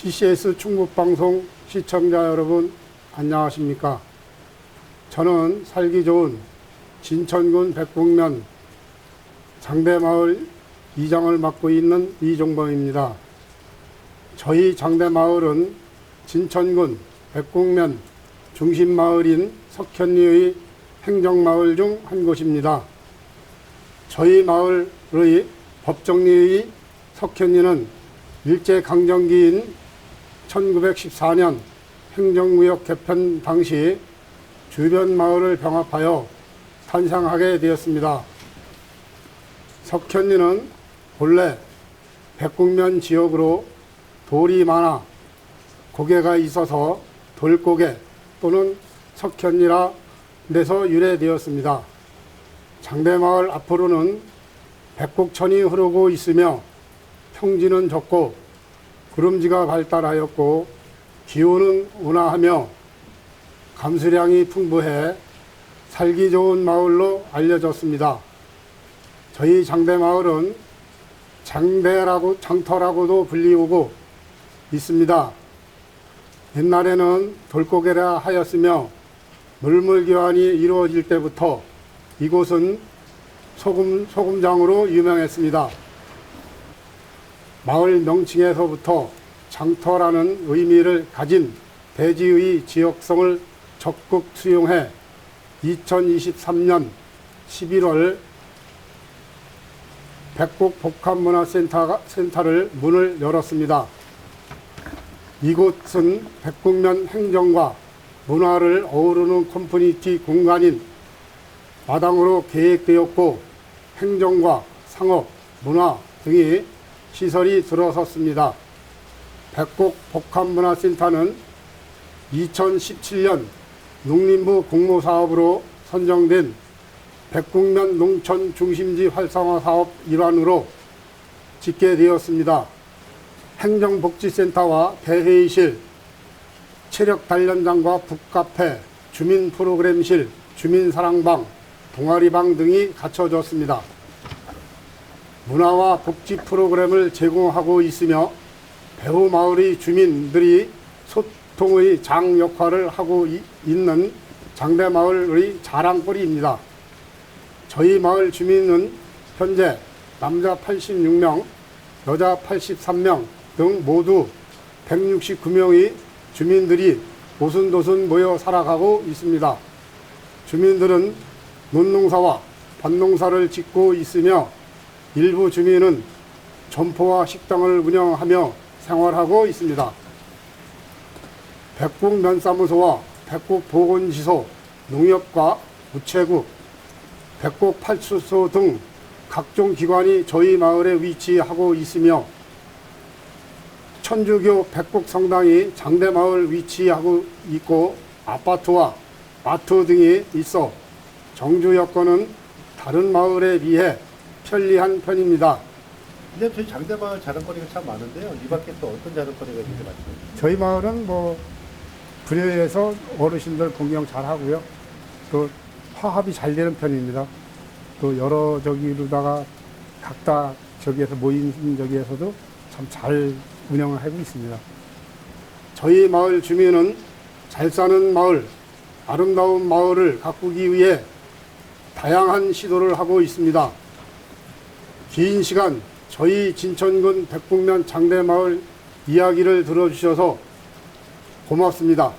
CCS 충북방송 시청자 여러분 안녕하십니까? 저는 살기 좋은 진천군 백북면 장대마을 이장을 맡고 있는 이종범입니다. 저희 장대마을은 진천군 백곡면 중심마을인 석현리의 행정마을 중 한 곳입니다. 저희 마을의 법정리의 석현리는 일제강점기인 1914년 행정구역 개편 당시 주변 마을을 병합하여 탄생하게 되었습니다. 석현리는 본래 백곡면 지역으로 돌이 많아 고개가 있어서 돌고개 또는 석현리라 데서 유래되었습니다. 장대마을 앞으로는 백곡천이 흐르고 있으며 평지는 좁고 구름지가 발달하였고 기후는 온화하며 감수량이 풍부해 살기 좋은 마을로 알려졌습니다. 저희 장대 마을은 장대라고 장터라고도 불리우고 있습니다. 옛날에는 돌고개라 하였으며 물물교환이 이루어질 때부터 이곳은 소금, 소금장으로 유명했습니다. 마을 명칭에서부터 장터라는 의미를 가진 대지의 지역성을 적극 수용해 2023년 11월 백곡 복합문화센터를 문을 열었습니다. 이곳은 백곡면 행정과 문화를 어우르는 커뮤니티 공간인 마당으로 계획되었고 행정과 상업, 문화 등이 시설이 들어섰습니다. 백곡 복합문화센터는 2017년 농림부 공모사업으로 선정된 백곡면 농촌 중심지 활성화 사업 일환으로 짓게 되었습니다. 행정복지센터와 대회의실, 체력 단련장과 북카페, 주민 프로그램실, 주민사랑방, 동아리방 등이 갖춰졌습니다. 문화와 복지 프로그램을 제공하고 있으며 배후 마을의 주민들이 소통의 장 역할을 하고 이- 있는 장대 마을의 자랑거리입니다. 저희 마을 주민은 현재 남자 86명, 여자 83명 등 모두 169명의 주민들이 오순도순 모여 살아가고 있습니다. 주민들은 논농사와 밭농사를 짓고 있으며 일부 주민은 점포와 식당을 운영하며 생활하고 있습니다. 백곡면사무소와 백곡보건시소, 농협과 우체국, 백곡팔수소 등 각종 기관이 저희 마을에 위치하고 있으며 천주교 백곡성당이 장대마을 위치하고 있고 아파트와 마트 등이 있어 정주 여건은 다른 마을에 비해 편리한 편입니다. 근데 저희 장대마을 자랑거리가 참 많은데요. 이 밖에 또 어떤 자랑거리가 있는지 말씀해 저희 마을은 뭐 불효에서 어르신들 공경 잘 하고요. 또 화합이 잘 되는 편입니다. 또 여러 저기로다가 각다 저기에서 모인 저기에서도 참 잘 운영을 하고 있습니다. 저희 마을 주민은 잘 사는 마을, 아름다운 마을을 가꾸기 위해 다양한 시도를 하고 있습니다. 긴 시간 저희 진천군 백북면 장대마을 이야기를 들어주셔서 고맙습니다.